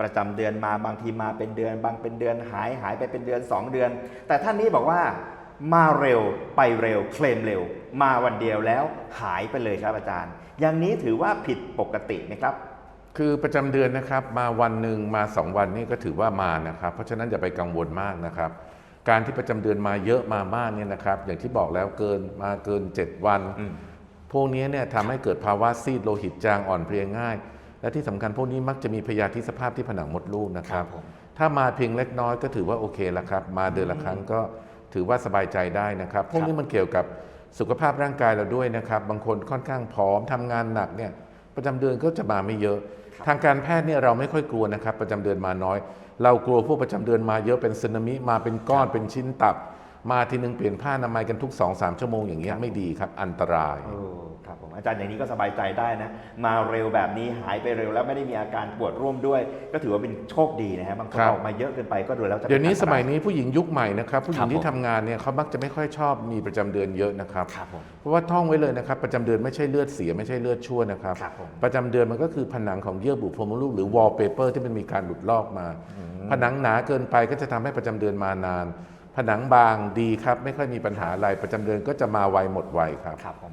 ประจำเดือนมาบางทีมาเป็นเดือน บางเป็นเดือนหายหายไปเป็นเดือน 2 เดือน แต่ท่านนี้บอกว่ามาเร็วไปเร็วเคลมเร็ว มาวันเดียวแล้วหายไปเลยครับอาจารย์ อย่างนี้ถือว่าผิดปกติไหมครับ คือประจำเดือนนะครับมาวันหนึ่งมาสองวันนี่ก็ถือว่ามานะครับ เพราะฉะนั้นอย่าไปกังวลมากนะครับการที่ประจำเดือนมาเยอะมามากเนี่ยนะครับ อย่างที่บอกแล้วเกินมาเกิน 7 วันอืมพวกนี้เนี่ยทำให้เกิดภาวะซีดโลหิตจางอ่อนเพลียง่าย และที่สำคัญพวกนี้มักจะมีพยาธิสภาพที่ผนังมดลูกนะครับครับผมถ้ามาเพียงเล็กน้อยก็ถือว่าโอเคแล้วครับ มาเดือนละครั้งก็ถือว่าสบายใจได้นะครับ พวกนี้มันเกี่ยวกับสุขภาพร่างกายเราด้วยนะครับ บางคนค่อนข้างผอมทำงานหนักเนี่ยประจำเดือนก็จะมาไม่เยอะ ทางการแพทย์เนี่ยเราไม่ค่อยกลัวนะครับ ประจำเดือนมาน้อย เรากลัวพวกประจำเดือนมาเยอะเป็นสึนามิมาเป็นก้อนเป็นชิ้นตับ มาทีนึงเปลี่ยนผ้าอนามัยกันทุก2-3ชั่วโมงอย่างเงี้ยไม่ดีครับอันตรายเออ ครับผมอาจารย์อย่างนี้ก็สบายใจได้นะ มาเร็วแบบนี้หายไปเร็วแล้วไม่ได้มีอาการปวดร่วมด้วย ก็ถือว่าเป็นโชคดีนะฮะบางคนครับออกมาเยอะเกินไปก็ดูแล้วจะเป็เดี๋ยวนี้อัตสรมัยนี้ผู้หญิงยุคใหม่นะครับผู้หญิครังบที่ผมทำงานเนี่ยเขามักจะไม่ค่อยชอบมีประจำเดือนเยอะนะครับครับผมเพราะว่าท่องไว้เลยนะครับประจำเดือนไม่ใช่เลือดเสียไม่ใช่เลือดชั่วนะครับครับผมประจำเดือนมันก็คือผนังของเยื่อบุโพรงมดลูกหรือวอลเปเปอร์ที่มันมีการหลุดลอกมา ผนังหนาเกินไปก็จะทำให้ประจำเดือนมานานผนังบางดีครับ ไม่ค่อยมีปัญหาอะไรประจำเดือนก็จะมาไวหมดไวครับครับผม